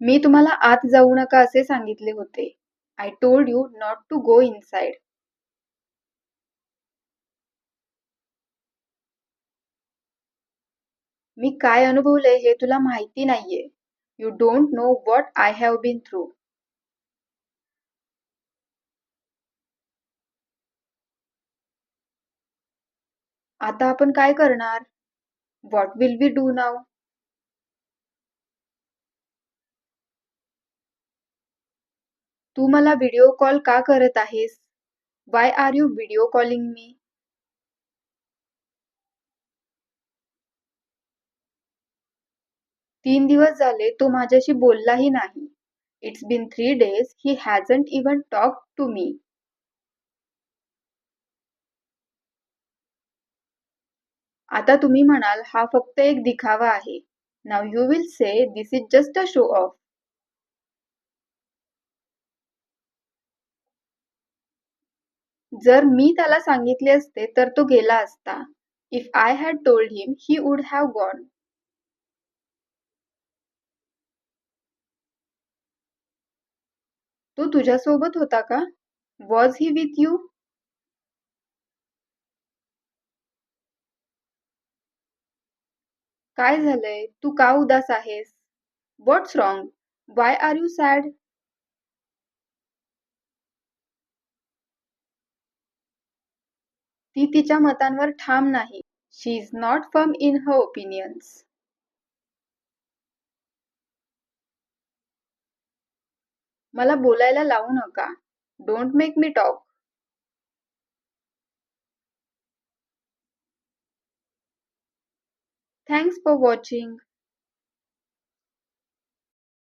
मी तुम्हाला आत जाऊ नका असे सांगितले होते. I told you not to go inside. मी काय अनुभवले हे तुला माहिती नाहीये. You don't know what I have been through. आता आपण काय करणार? What will we do now तू मला व्हिडिओ कॉल का करत आहेस? Why are you video calling me? तीन दिवस झाले तो माझ्याशी बोललाही नाही. It's been three days he hasn't even talk to me. आता तुम्ही म्हणाल हा फक्त एक दिखावा आहे. Now you will say this is just a show off. जर मी त्याला सांगितले असते तर तो गेला असता. If I had told him he would have gone. तो तुझ्यासोबत होता का? Was he with you? काय झालंय? तू का उदास आहेस? What's wrong? Why are you sad? ती तिच्या मतांवर ठाम नाही. She is not firm in her opinions. मला बोलायला लावू नका. Don't make me talk. Thanks for watching.